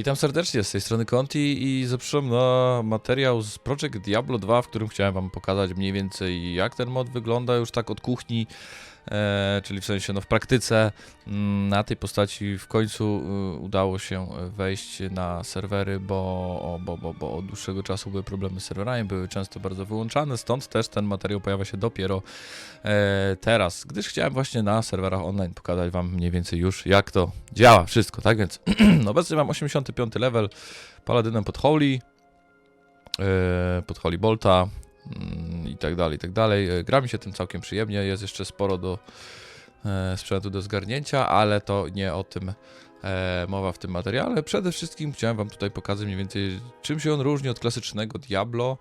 Witam serdecznie, z tej strony Conti i zapraszam na materiał z Project Diablo 2, w którym chciałem wam pokazać mniej więcej jak ten mod wygląda już tak od kuchni, czyli w sensie no w praktyce mm, na tej postaci w końcu y, udało się wejść na serwery, bo, bo, bo, bo od dłuższego czasu były problemy z serwerami, były często bardzo wyłączane, stąd też ten materiał pojawia się dopiero e, teraz, gdyż chciałem właśnie na serwerach online pokazać wam mniej więcej już jak to działa wszystko, tak więc obecnie mam 85 level paladynem pod Holy, e, pod Holy Bolta tak dalej, i tak dalej. E, Gra mi się tym całkiem przyjemnie, jest jeszcze sporo do e, sprzętu do zgarnięcia, ale to nie o tym e, mowa w tym materiale. Przede wszystkim chciałem wam tutaj pokazać mniej więcej czym się on różni od klasycznego Diablo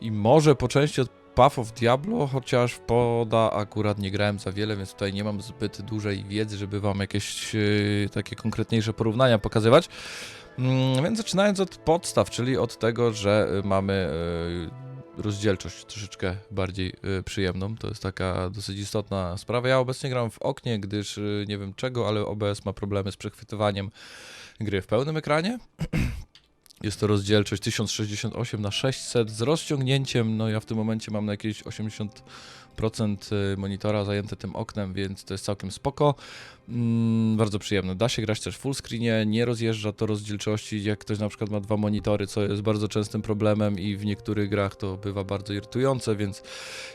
i może po części od Path of Diablo, chociaż poda akurat nie grałem za wiele, więc tutaj nie mam zbyt dużej wiedzy, żeby wam jakieś takie konkretniejsze porównania pokazywać. Mm, więc zaczynając od podstaw, czyli od tego, że mamy rozdzielczość troszeczkę bardziej y, przyjemną. To jest taka dosyć istotna sprawa. Ja obecnie gram w oknie, gdyż y, nie wiem czego, ale OBS ma problemy z przechwytywaniem gry w pełnym ekranie. Jest to rozdzielczość 1068 na 600 z rozciągnięciem. No ja w tym momencie mam na jakieś 80% y, monitora zajęte tym oknem, więc to jest całkiem spoko. Mm, bardzo przyjemne. Da się grać też w full screenie, nie rozjeżdża to rozdzielczości, jak ktoś na przykład ma dwa monitory, co jest bardzo częstym problemem i w niektórych grach to bywa bardzo irytujące, więc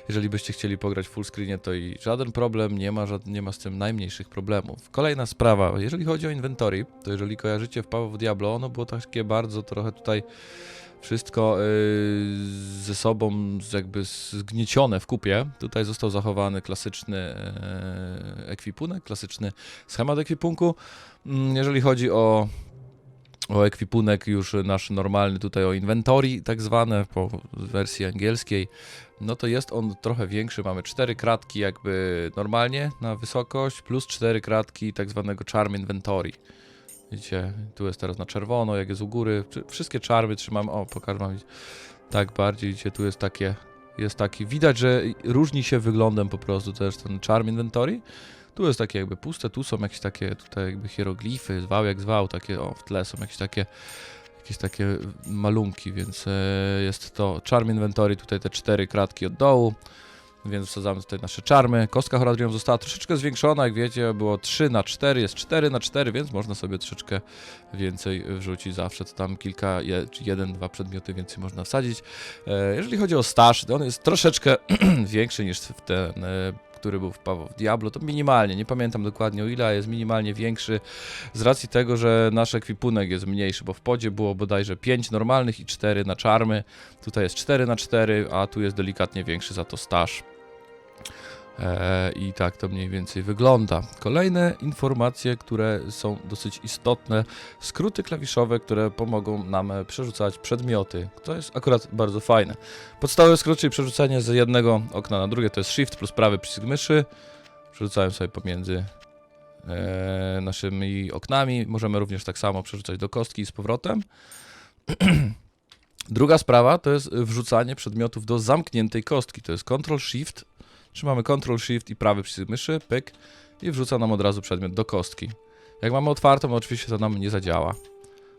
jeżeli byście chcieli pograć w full screenie, to i żaden problem, nie ma, żad- nie ma z tym najmniejszych problemów. Kolejna sprawa, jeżeli chodzi o inventory, to jeżeli kojarzycie w Paweł Diablo, ono było takie bardzo trochę tutaj wszystko yy, ze sobą jakby zgniecione w kupie. Tutaj został zachowany klasyczny yy, ekwipunek, klasyczny schemat ekwipunku. Mm, Jeżeli chodzi o, o ekwipunek już nasz normalny tutaj o inventory tak zwane po wersji angielskiej, no to jest on trochę większy. Mamy cztery kratki jakby normalnie na wysokość plus cztery kratki tak zwanego charm inventory. Widzicie, tu jest teraz na czerwono, jak jest u góry. Wszystkie czarmy trzymam. O, pokażę wam. Tak bardziej, widzicie, tu jest takie. Jest taki. Widać, że różni się wyglądem po prostu też ten charm inventory. Tu jest takie jakby puste, tu są jakieś takie tutaj jakby hieroglify, zwał jak zwał, takie o w tle są jakieś takie jakieś takie malunki, więc e, jest to charm inventory, tutaj te cztery kratki od dołu, więc wsadzamy tutaj nasze czarmy. Kostka Horadrium została troszeczkę zwiększona, jak wiecie, było 3 na 4, jest 4 na 4, więc można sobie troszeczkę więcej wrzucić zawsze, to tam kilka, jeden, dwa przedmioty więcej można wsadzić. E, jeżeli chodzi o staż, to on jest troszeczkę większy niż w ten, e, który był w Paweł Diablo, to minimalnie, nie pamiętam dokładnie o ile, a jest minimalnie większy z racji tego, że nasz ekwipunek jest mniejszy, bo w podzie było bodajże 5 normalnych i 4 na czarmy, tutaj jest 4 na 4, a tu jest delikatnie większy za to staż. E, I tak to mniej więcej wygląda. Kolejne informacje, które są dosyć istotne, skróty klawiszowe, które pomogą nam e, przerzucać przedmioty. To jest akurat bardzo fajne. Podstawowy skrót, czyli przerzucanie z jednego okna na drugie, to jest Shift plus prawy przycisk myszy. Przerzucałem sobie pomiędzy e, naszymi oknami. Możemy również tak samo przerzucać do kostki i z powrotem. Druga sprawa to jest wrzucanie przedmiotów do zamkniętej kostki. To jest Ctrl Shift. Trzymamy Ctrl Shift i prawy przycisk myszy, pyk i wrzuca nam od razu przedmiot do kostki. Jak mamy otwartą, oczywiście to nam nie zadziała.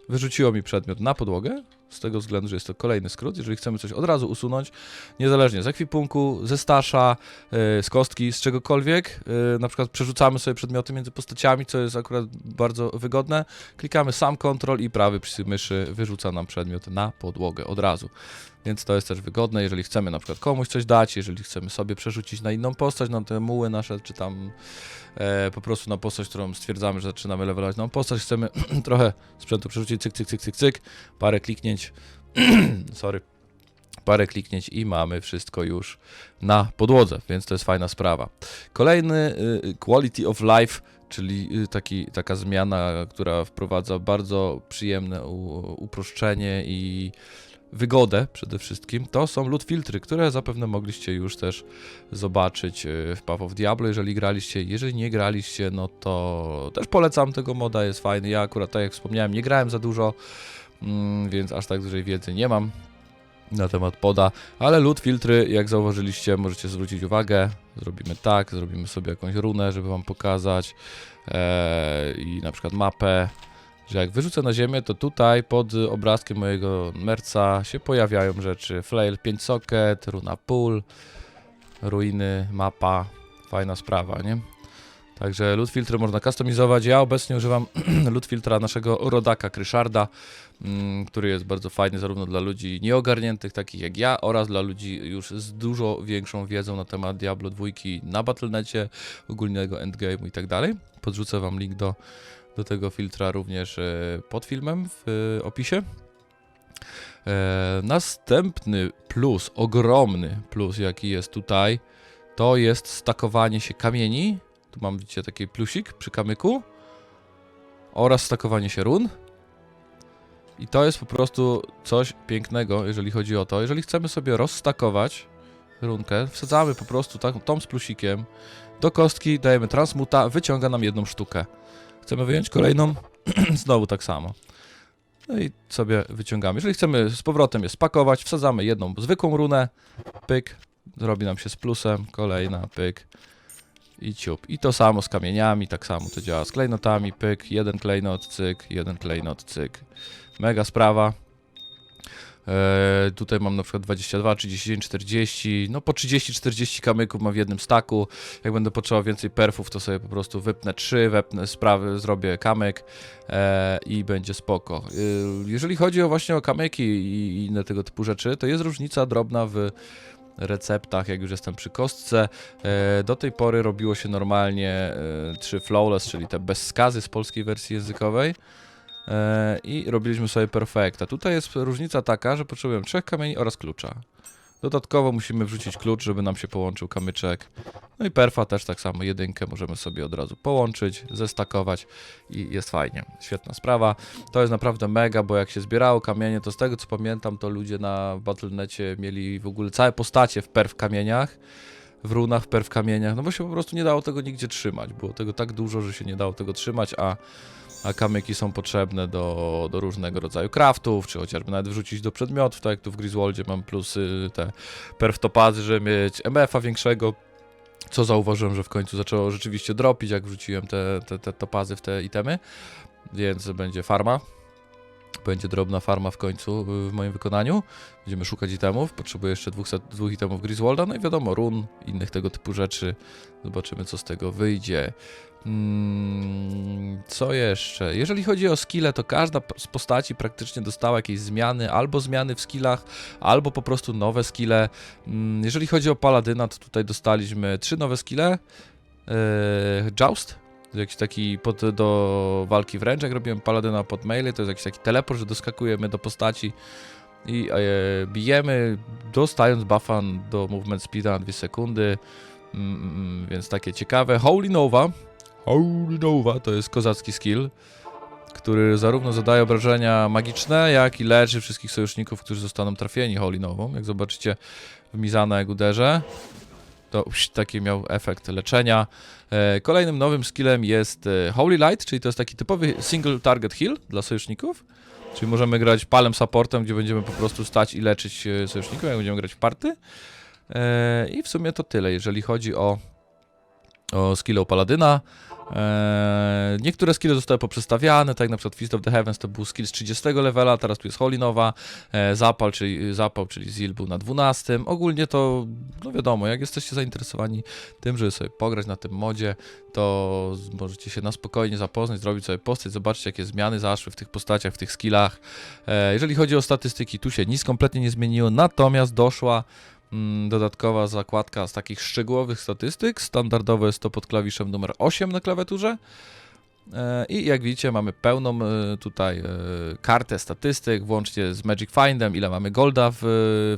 Wyrzuciło mi przedmiot na podłogę, z tego względu, że jest to kolejny skrót. Jeżeli chcemy coś od razu usunąć, niezależnie z ekwipunku, ze stasza, yy, z kostki, z czegokolwiek, yy, na przykład przerzucamy sobie przedmioty między postaciami, co jest akurat bardzo wygodne, klikamy sam Ctrl i prawy przycisk myszy wyrzuca nam przedmiot na podłogę od razu. Więc to jest też wygodne, jeżeli chcemy na przykład komuś coś dać, jeżeli chcemy sobie przerzucić na inną postać, na te muły nasze, czy tam e, po prostu na postać, którą stwierdzamy, że zaczynamy levelować nową postać, chcemy trochę sprzętu przerzucić, cyk, cyk, cyk, cyk, cyk, parę kliknięć, sorry, parę kliknięć i mamy wszystko już na podłodze, więc to jest fajna sprawa. Kolejny y, quality of life, czyli y, taki, taka zmiana, która wprowadza bardzo przyjemne uproszczenie i wygodę przede wszystkim, to są loot filtry, które zapewne mogliście już też zobaczyć y, w Path of Diablo, jeżeli graliście. Jeżeli nie graliście, no to też polecam tego moda, jest fajny. Ja akurat, tak jak wspomniałem, nie grałem za dużo, więc aż tak dużej wiedzy nie mam na temat poda, ale loot filtry, jak zauważyliście, możecie zwrócić uwagę. Zrobimy tak, zrobimy sobie jakąś runę, żeby wam pokazać eee, i na przykład mapę że jak wyrzucę na ziemię, to tutaj pod obrazkiem mojego merca się pojawiają rzeczy. Flail 5 socket, runa pool, ruiny, mapa. Fajna sprawa, nie? Także loot filtry można customizować. Ja obecnie używam loot filtra naszego rodaka Kryszarda, mm, który jest bardzo fajny zarówno dla ludzi nieogarniętych, takich jak ja, oraz dla ludzi już z dużo większą wiedzą na temat Diablo 2 na Battle.necie, ogólnego endgame'u i tak dalej. Podrzucę wam link do, do tego filtra również e, pod filmem w e, opisie. E, następny plus, ogromny plus jaki jest tutaj, to jest stakowanie się kamieni. Tu mam, widzicie, taki plusik przy kamyku. Oraz stakowanie się run. I to jest po prostu coś pięknego, jeżeli chodzi o to. Jeżeli chcemy sobie rozstakować runkę, wsadzamy po prostu tak, tą z plusikiem do kostki, dajemy transmuta, wyciąga nam jedną sztukę. Chcemy wyjąć kolejną, znowu tak samo. No i sobie wyciągamy. Jeżeli chcemy z powrotem je spakować, wsadzamy jedną zwykłą runę, pyk, zrobi nam się z plusem, kolejna, pyk i ciup. I to samo z kamieniami, tak samo to działa z klejnotami, pyk, jeden klejnot, cyk, jeden klejnot, cyk. Mega sprawa. Eee, tutaj mam na przykład 22, 39, 40, no po 30-40 kamyków mam w jednym staku. Jak będę potrzebował więcej perfów, to sobie po prostu wypnę 3, wepnę sprawy, zrobię kamyk eee, i będzie spoko. Eee, jeżeli chodzi o właśnie o kamyki i inne tego typu rzeczy, to jest różnica drobna w receptach, jak już jestem przy kostce. E, do tej pory robiło się normalnie e, trzy flawless, czyli te bez skazy z polskiej wersji językowej. E, I robiliśmy sobie perfekta. Tutaj jest różnica taka, że potrzebujemy trzech kamieni oraz klucza. Dodatkowo musimy wrzucić klucz, żeby nam się połączył kamyczek. No i perfa też tak samo, jedynkę możemy sobie od razu połączyć, zestakować i jest fajnie. Świetna sprawa. To jest naprawdę mega, bo jak się zbierało kamienie, to z tego co pamiętam, to ludzie na Battle.necie mieli w ogóle całe postacie w perf kamieniach, w runach, w perf kamieniach, no bo się po prostu nie dało tego nigdzie trzymać. Było tego tak dużo, że się nie dało tego trzymać, a a kamyki są potrzebne do, do różnego rodzaju craftów, czy chociażby nawet wrzucić do przedmiotów, tak jak tu w Griswoldzie mam plusy te perftopazy, żeby mieć MF-a większego, co zauważyłem, że w końcu zaczęło rzeczywiście dropić, jak wrzuciłem te, te, te topazy w te itemy, więc będzie farma. Będzie drobna farma w końcu y, w moim wykonaniu. Będziemy szukać itemów. Potrzebuję jeszcze dwóch, dwóch itemów Griswolda, no i wiadomo, run, innych tego typu rzeczy. Zobaczymy, co z tego wyjdzie. Mm, co jeszcze? Jeżeli chodzi o skille, to każda z postaci praktycznie dostała jakieś zmiany, albo zmiany w skillach, albo po prostu nowe skille. Mm, Jeżeli chodzi o Paladyna, to tutaj dostaliśmy trzy nowe skille. Yy, Joust, jakiś taki pod, do walki wręcz, jak robiłem Paladyna pod maile, to jest jakiś taki teleport, że doskakujemy do postaci i e, bijemy, dostając buffa do movement speeda na 2 sekundy. Mm, mm, więc takie ciekawe. Holy Nova. Nova to jest kozacki skill, który zarówno zadaje obrażenia magiczne, jak i leczy wszystkich sojuszników, którzy zostaną trafieni Holy Novą. Jak zobaczycie w Mizana jak to uś, taki miał efekt leczenia. E, kolejnym nowym skillem jest e, Holy Light, czyli to jest taki typowy single target heal dla sojuszników. Czyli możemy grać palem supportem, gdzie będziemy po prostu stać i leczyć e, sojuszników, jak będziemy grać w party. I w sumie to tyle, jeżeli chodzi o, o skille Paladyna. E, niektóre skille zostały poprzestawiane, tak jak na przykład Fist of the Heavens to był skill z 30 levela, teraz tu jest Holy Nowa, e, Zapal, czyli Zapał, czyli Zil był na 12. Ogólnie to, no wiadomo, jak jesteście zainteresowani tym, żeby sobie pograć na tym modzie, to możecie się na spokojnie zapoznać, zrobić sobie postać, zobaczyć jakie zmiany zaszły w tych postaciach, w tych skillach. E, jeżeli chodzi o statystyki, tu się nic kompletnie nie zmieniło, natomiast doszła dodatkowa zakładka z takich szczegółowych statystyk. Standardowo jest to pod klawiszem numer 8 na klawiaturze. E, I jak widzicie, mamy pełną e, tutaj e, kartę statystyk, włącznie z Magic Findem, ile mamy golda w,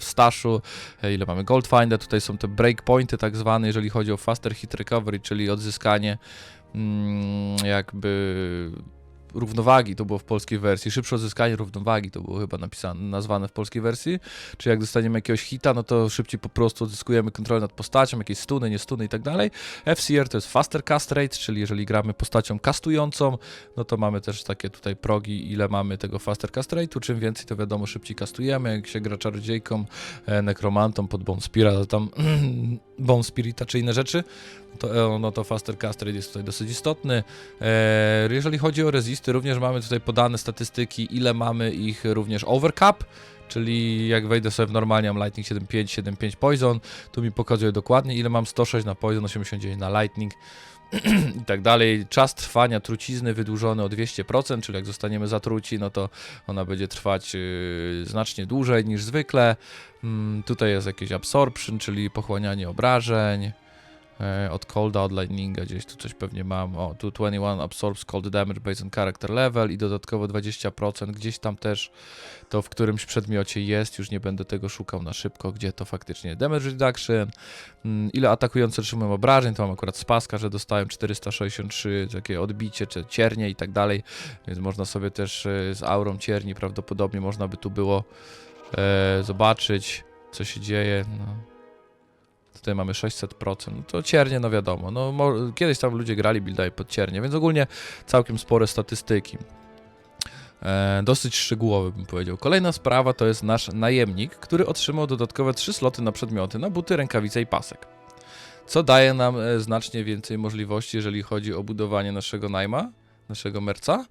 w staszu, ile mamy gold finda. Tutaj są te breakpointy tak zwane, jeżeli chodzi o faster hit recovery, czyli odzyskanie mm, jakby równowagi, to było w polskiej wersji, szybsze odzyskanie równowagi, to było chyba napisane, nazwane w polskiej wersji, czy jak dostaniemy jakiegoś hita, no to szybciej po prostu odzyskujemy kontrolę nad postacią, jakieś stuny, nie stuny i tak dalej. FCR to jest faster cast rate, czyli jeżeli gramy postacią kastującą, no to mamy też takie tutaj progi, ile mamy tego faster cast rate'u, czym więcej to wiadomo szybciej kastujemy, jak się gra czarodziejką, e, nekromantą pod Bone Spira, to tam Bone Spirita czy inne rzeczy, to, e, no to Faster Cast Rate jest tutaj dosyć istotny. E, jeżeli chodzi o resisty, również mamy tutaj podane statystyki, ile mamy ich również overcap, czyli jak wejdę sobie w normalnie mam Lightning 7.5, 7.5 Poison, tu mi pokazuje dokładnie ile mam 106 na Poison, 89 na Lightning i tak dalej. Czas trwania trucizny wydłużony o 200%, czyli jak zostaniemy zatruci, no to ona będzie trwać yy, znacznie dłużej niż zwykle. Mm, tutaj jest jakieś absorption, czyli pochłanianie obrażeń. E, od colda, od lightninga, gdzieś tu coś pewnie mam. O, tu 21 absorbs cold damage based on character level i dodatkowo 20%. Gdzieś tam też to w którymś przedmiocie jest, już nie będę tego szukał na szybko, gdzie to faktycznie damage reduction. Mm, ile atakujący otrzymują obrażeń, to mam akurat z paska, że dostałem 463, takie odbicie, czy ciernie i tak dalej, więc można sobie też e, z aurą cierni prawdopodobnie można by tu było e, zobaczyć, co się dzieje. No. Tutaj mamy 600%. No to ciernie, no wiadomo. No, kiedyś tam ludzie grali builda pod ciernie, więc ogólnie całkiem spore statystyki. E, dosyć szczegółowy bym powiedział. Kolejna sprawa to jest nasz najemnik, który otrzymał dodatkowe 3 sloty na przedmioty, na buty, rękawice i pasek. Co daje nam e, znacznie więcej możliwości, jeżeli chodzi o budowanie naszego najma, naszego merca.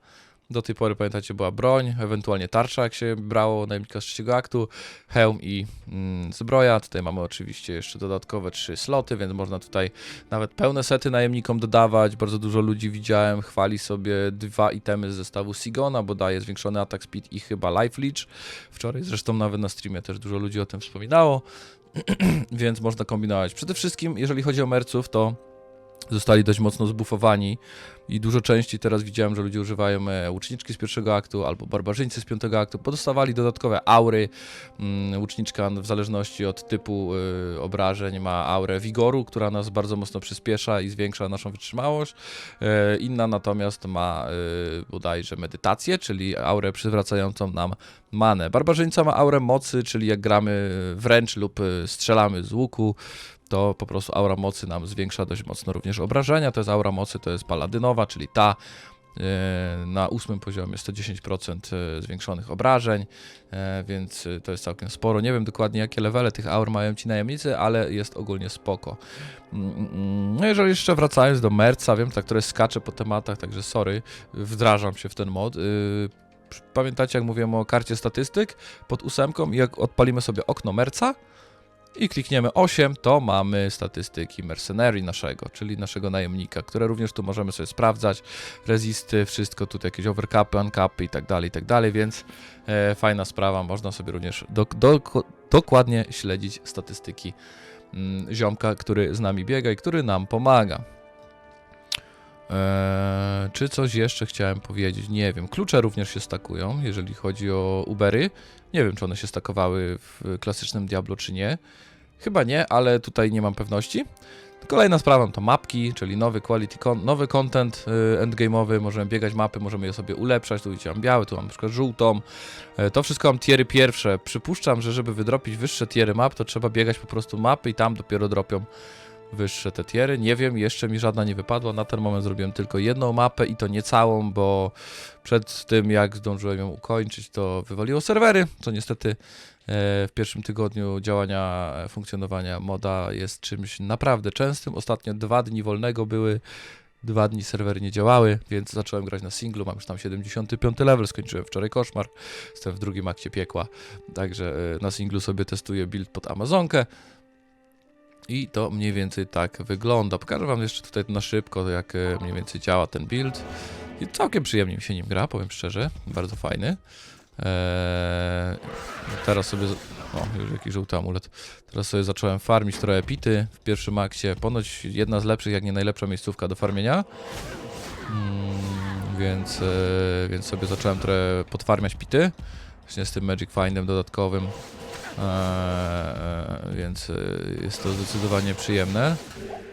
Do tej pory, pamiętacie, była broń, ewentualnie tarcza, jak się brało najemnika z trzeciego aktu, hełm i mm, zbroja. Tutaj mamy oczywiście jeszcze dodatkowe trzy sloty, więc można tutaj nawet pełne sety najemnikom dodawać. Bardzo dużo ludzi widziałem, chwali sobie dwa itemy z zestawu Sigona, bo daje zwiększony atak speed i chyba life leech. Wczoraj zresztą nawet na streamie też dużo ludzi o tym wspominało, więc można kombinować. Przede wszystkim, jeżeli chodzi o merców, to zostali dość mocno zbufowani i dużo częściej teraz widziałem, że ludzie używają e, łuczniczki z pierwszego aktu albo barbarzyńcy z piątego aktu. Podostawali dodatkowe aury. Mm, łuczniczka w zależności od typu y, obrażeń ma aurę wigoru, która nas bardzo mocno przyspiesza i zwiększa naszą wytrzymałość. E, inna natomiast ma y, bodajże medytację, czyli aurę przywracającą nam manę. Barbarzyńca ma aurę mocy, czyli jak gramy wręcz lub y, strzelamy z łuku, to po prostu aura mocy nam zwiększa dość mocno również obrażenia. To jest aura mocy, to jest paladynowa, czyli ta e, na ósmym poziomie 110% e, zwiększonych obrażeń, e, więc to jest całkiem sporo. Nie wiem dokładnie jakie levele tych aur mają ci najemnicy, ale jest ogólnie spoko. Mm, mm, No jeżeli jeszcze wracając do Merca, wiem, tak, które skacze po tematach, także sorry, wdrażam się w ten mod. Y, Pamiętacie jak mówiłem o karcie statystyk pod ósemką i jak odpalimy sobie okno Merca, i klikniemy 8, to mamy statystyki Mercenary naszego, czyli naszego najemnika, które również tu możemy sobie sprawdzać, rezisty, wszystko tutaj jakieś overcapy, uncapy i tak dalej, i tak dalej, więc e, fajna sprawa, można sobie również do, do, dokładnie śledzić statystyki mm, ziomka, który z nami biega i który nam pomaga. Eee, czy coś jeszcze chciałem powiedzieć? Nie wiem. Klucze również się stakują, jeżeli chodzi o Ubery. Nie wiem, czy one się stakowały w klasycznym Diablo, czy nie. Chyba nie, ale tutaj nie mam pewności. Kolejna sprawa to mapki, czyli nowy quality, nowy content y, endgame'owy, możemy biegać mapy, możemy je sobie ulepszać, tu widzicie mam biały, tu mam na przykład żółtą, E, to wszystko mam tiery pierwsze, przypuszczam, że żeby wydropić wyższe tiery map, to trzeba biegać po prostu mapy i tam dopiero dropią wyższe te tiery, nie wiem, jeszcze mi żadna nie wypadła, na ten moment zrobiłem tylko jedną mapę i to nie całą, bo przed tym jak zdążyłem ją ukończyć, to wywaliło serwery, co niestety e, w pierwszym tygodniu działania, e, funkcjonowania moda jest czymś naprawdę częstym. Ostatnio dwa dni wolnego były, dwa dni serwery nie działały, więc zacząłem grać na singlu, mam już tam 75 level, skończyłem wczoraj koszmar, jestem w drugim akcie piekła, także e, na singlu sobie testuję build pod Amazonkę. I to mniej więcej tak wygląda. Pokażę wam jeszcze tutaj na szybko, jak e, mniej więcej działa ten build. I całkiem przyjemnie mi się nim gra, powiem szczerze. Bardzo fajny. Eee, teraz sobie... O, już jakiś żółty amulet. Teraz sobie zacząłem farmić trochę pity w pierwszym akcie. Ponoć jedna z lepszych, jak nie najlepsza miejscówka do farmienia. Mm, więc, e, więc sobie zacząłem trochę podfarmiać pity. Właśnie z tym Magic Findem dodatkowym. Eee, więc e, jest to zdecydowanie przyjemne.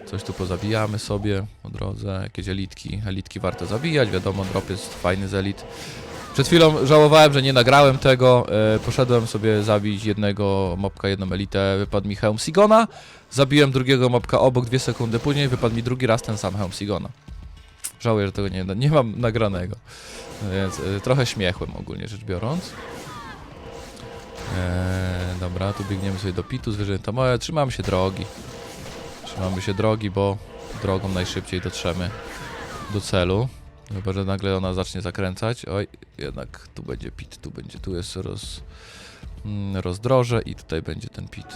Coś tu pozabijamy sobie po drodze, jakieś elitki. Elitki warto zabijać, wiadomo, drop jest fajny z elit. Przed chwilą żałowałem, że nie nagrałem tego. E, poszedłem sobie zabić jednego mobka, jedną elitę, wypadł mi hełm Sigona. Zabiłem drugiego mobka obok, dwie sekundy później wypadł mi drugi raz ten sam hełm Sigona. Żałuję, że tego nie, nie mam nagranego. Więc e, trochę śmiechłem ogólnie rzecz biorąc. Eee, dobra, tu biegniemy sobie do pitu, zwierzęta moje, trzymam się drogi. Trzymamy się drogi, bo drogą najszybciej dotrzemy do celu. Chyba, że nagle ona zacznie zakręcać. Oj, jednak tu będzie pit, tu będzie, tu jest roz, mm, rozdroże i tutaj będzie ten pit.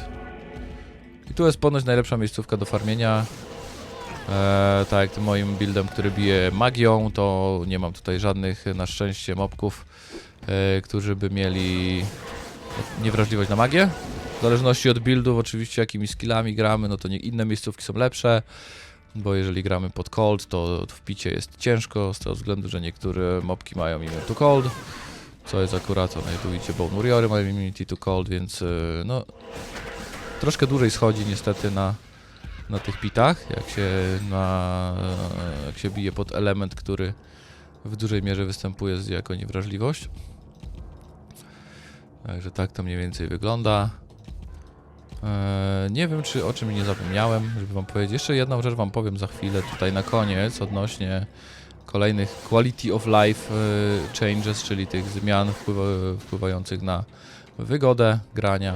I tu jest ponoć najlepsza miejscówka do farmienia. Eee, tak jak tym moim buildem, który bije magią, to nie mam tutaj żadnych na szczęście mobków, e, którzy by mieli niewrażliwość na magię. W zależności od buildów, oczywiście jakimi skillami gramy, no to nie, inne miejscówki są lepsze. Bo jeżeli gramy pod cold, to w picie jest ciężko, z tego względu, że niektóre mobki mają immunity to cold, co jest akurat, one tu idzie Bone Warriory mają immunity to cold, więc y, no troszkę dłużej schodzi niestety na, na tych pitach, jak się, na, jak się bije pod element, który w dużej mierze występuje jako niewrażliwość. Także tak to mniej więcej wygląda. Eee, nie wiem, czy o czym nie zapomniałem, żeby wam powiedzieć. Jeszcze jedną rzecz wam powiem za chwilę tutaj na koniec odnośnie kolejnych quality of life e, changes, czyli tych zmian wpływa, wpływających na wygodę grania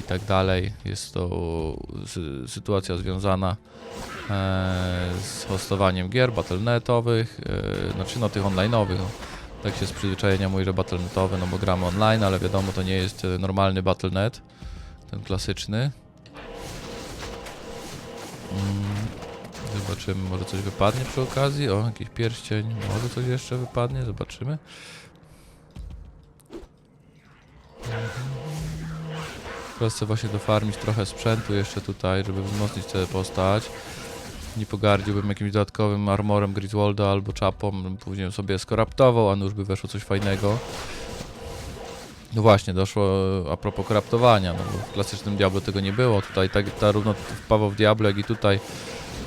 i tak dalej. Jest to sy sytuacja związana e, z hostowaniem gier battlenetowych, e, znaczy no tych online'owych. Tak się z przyzwyczajenia mówi, że battlenetowe, no bo gramy online, ale wiadomo, to nie jest e, normalny battlenet ten klasyczny. Mm, Zobaczymy, może coś wypadnie przy okazji. O, jakiś pierścień. Może coś jeszcze wypadnie, zobaczymy. Teraz chcę właśnie dofarmić trochę sprzętu jeszcze tutaj, żeby wzmocnić tę postać. Nie pogardziłbym jakimś dodatkowym armorem Griswolda albo czapą, później sobie skoraptował, a już by weszło coś fajnego. No właśnie, doszło e, a propos kraptowania, no bo w klasycznym Diablo tego nie było. Tutaj tak, zarówno w Paweł w Diablo, jak i tutaj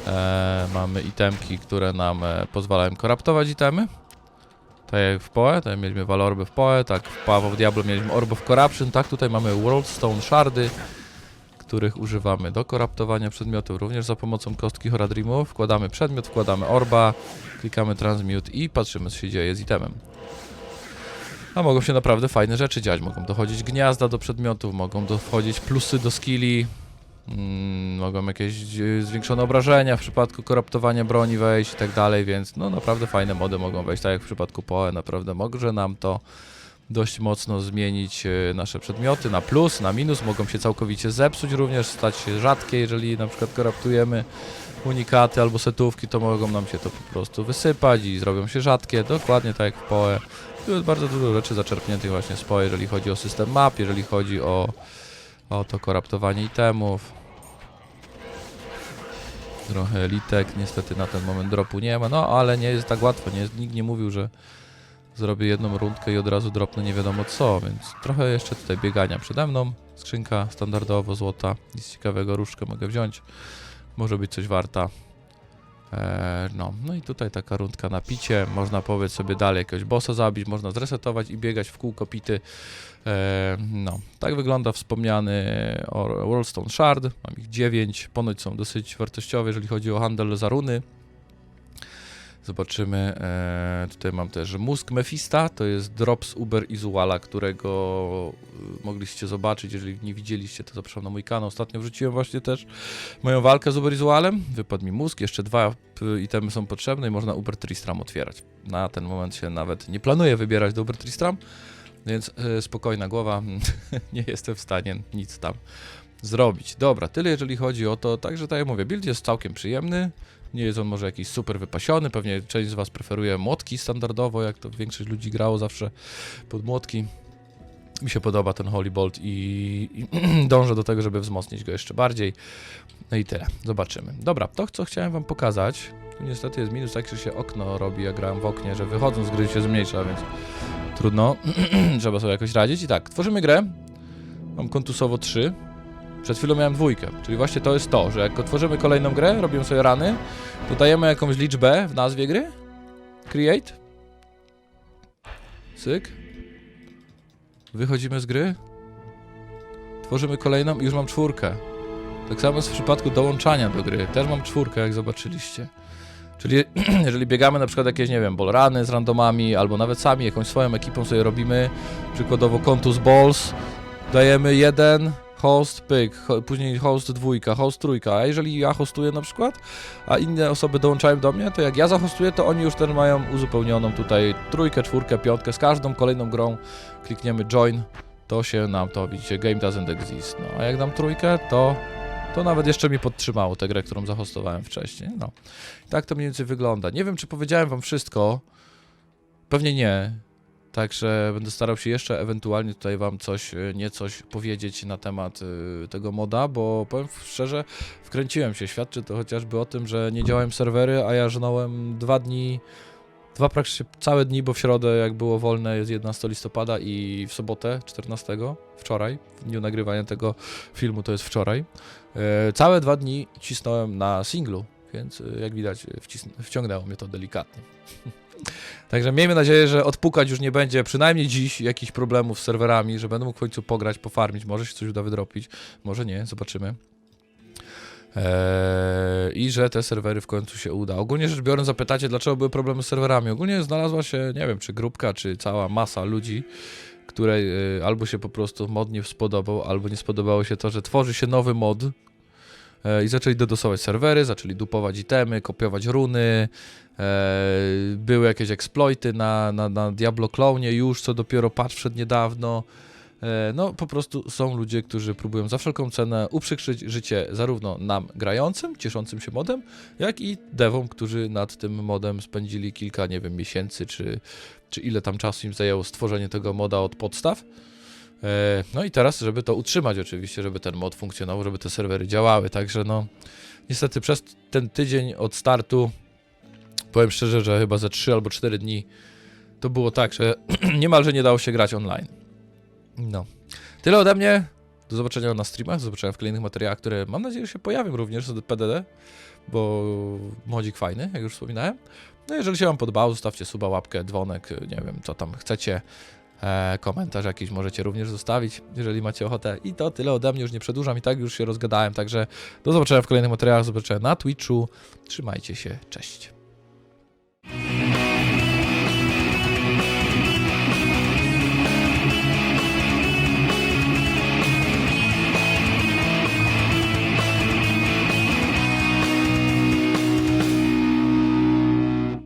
e, mamy itemki, które nam e, pozwalają koraptować itemy. Tak jak w Poe, tutaj mieliśmy Valorby w Poe, tak w Paweł w Diablo mieliśmy Orb of Corruption, tak tutaj mamy World Stone Shardy, których używamy do koraptowania przedmiotów, również za pomocą kostki Horadrimu. Wkładamy przedmiot, wkładamy orba, klikamy transmute i patrzymy co się dzieje z itemem. A mogą się naprawdę fajne rzeczy dziać. Mogą dochodzić gniazda do przedmiotów, mogą dochodzić plusy do skilli, mm, mogą jakieś e, zwiększone obrażenia w przypadku koraptowania broni wejść i tak dalej, więc no naprawdę fajne mody mogą wejść, tak jak w przypadku Poe, naprawdę może nam to dość mocno zmienić e, nasze przedmioty na plus, na minus, mogą się całkowicie zepsuć również, stać się rzadkie, jeżeli na przykład koraptujemy unikaty albo setówki, to mogą nam się to po prostu wysypać i zrobią się rzadkie, dokładnie tak jak w Poe. Tu jest bardzo dużo rzeczy zaczerpniętych właśnie z PoE, jeżeli chodzi o system map, jeżeli chodzi o, o to koraptowanie itemów. Trochę litek, niestety na ten moment dropu nie ma, no ale nie jest tak łatwo, nie, nikt nie mówił, że zrobię jedną rundkę i od razu dropnę nie wiadomo co, więc trochę jeszcze tutaj biegania przede mną. Skrzynka standardowo złota, nic ciekawego, różdżkę mogę wziąć, może być coś warta. Eee, no, no i tutaj taka rundka na picie. Można powiedzieć sobie dalej jakiegoś bossa zabić, można zresetować i biegać w kółko pity. Eee, no, tak wygląda wspomniany Worldstone Shard. Mam ich 9. Ponoć są dosyć wartościowe, jeżeli chodzi o handel za runy. Zobaczymy. Eee, tutaj mam też mózg Mefista. To jest drop z Uber Izuala, którego y, mogliście zobaczyć. Jeżeli nie widzieliście, to zapraszam na mój kanał. Ostatnio wrzuciłem właśnie też moją walkę z Uber Izualem. Wypadł mi mózg. Jeszcze dwa itemy są potrzebne i można Uber Tristram otwierać. Na ten moment się nawet nie planuję wybierać do Uber Tristram, więc y, spokojna głowa. nie jestem w stanie nic tam zrobić. Dobra, tyle jeżeli chodzi o to. Także tak jak mówię, build jest całkiem przyjemny. Nie jest on może jakiś super wypasiony, pewnie część z Was preferuje młotki standardowo, jak to większość ludzi grało zawsze pod młotki. Mi się podoba ten Holy Bolt i, i dążę do tego, żeby wzmocnić go jeszcze bardziej. No i tyle, zobaczymy. Dobra, to co chciałem Wam pokazać, tu niestety jest minus tak, że się okno robi, ja grałem w oknie, że wychodząc z gry się zmniejsza, więc trudno, trzeba sobie jakoś radzić. I tak, tworzymy grę, mam kontusowo 3, przed chwilą miałem dwójkę, czyli właśnie to jest to, że jak otworzymy kolejną grę, robimy sobie rany, dodajemy jakąś liczbę w nazwie gry, create, syk, wychodzimy z gry, tworzymy kolejną i już mam czwórkę. Tak samo jest w przypadku dołączania do gry, też mam czwórkę, jak zobaczyliście. Czyli jeżeli biegamy na przykład jakieś, nie wiem, ballrany z randomami, albo nawet sami jakąś swoją ekipą sobie robimy, przykładowo Contus Balls, dajemy jeden, host, pyk, ho, później host dwójka, host trójka, a jeżeli ja hostuję na przykład, a inne osoby dołączają do mnie, to jak ja zahostuję, to oni już ten mają uzupełnioną tutaj trójkę, czwórkę, piątkę, z każdą kolejną grą. Klikniemy join, to się nam to, widzicie, game doesn't exist, no, a jak dam trójkę, to, to nawet jeszcze mi podtrzymało tę grę, którą zahostowałem wcześniej, no. Tak to mniej więcej wygląda. Nie wiem, czy powiedziałem wam wszystko, pewnie nie, Także będę starał się jeszcze ewentualnie tutaj wam coś, y, nie coś powiedzieć na temat y, tego moda, bo powiem szczerze, wkręciłem się. Świadczy to chociażby o tym, że nie działają serwery, a ja żnąłem dwa dni, dwa praktycznie całe dni, bo w środę jak było wolne jest 11 listopada i w sobotę 14, wczoraj, w dniu nagrywania tego filmu to jest wczoraj, e, całe dwa dni cisnąłem na singlu, więc jak widać wciągnęło mnie to delikatnie. Także miejmy nadzieję, że odpukać już nie będzie, przynajmniej dziś, jakichś problemów z serwerami, że będę mógł w końcu pograć, pofarmić, może się coś uda wydropić, może nie, zobaczymy. Eee, I że te serwery w końcu się uda. Ogólnie rzecz biorąc, zapytacie, dlaczego były problemy z serwerami. Ogólnie znalazła się, nie wiem, czy grupka, czy cała masa ludzi, której e, albo się po prostu mod nie spodobał, albo nie spodobało się to, że tworzy się nowy mod, i zaczęli dodosować serwery, zaczęli dupować itemy, kopiować runy, e, były jakieś exploity na, na, na Diablo Clonie już, co dopiero patch przed niedawno. E, no, po prostu są ludzie, którzy próbują za wszelką cenę uprzykrzyć życie zarówno nam grającym, cieszącym się modem, jak i devom, którzy nad tym modem spędzili kilka, nie wiem, miesięcy, czy, czy ile tam czasu im zajęło stworzenie tego moda od podstaw. E, No i teraz, żeby to utrzymać oczywiście, żeby ten mod funkcjonował, żeby te serwery działały, także no niestety przez ten tydzień od startu powiem szczerze, że chyba za 3 albo 4 dni to było tak, że niemalże nie dało się grać online. No. Tyle ode mnie. Do zobaczenia na streamach, do zobaczenia w kolejnych materiałach, które mam nadzieję, że się pojawią również z PDD, bo modzik fajny, jak już wspominałem. No jeżeli się wam podobało, zostawcie suba, łapkę, dzwonek, nie wiem co tam chcecie. E, komentarz jakiś możecie również zostawić, jeżeli macie ochotę. I to tyle ode mnie, już nie przedłużam i tak już się rozgadałem. Także do zobaczenia w kolejnych materiałach, zobaczenia na Twitchu. Trzymajcie się, cześć.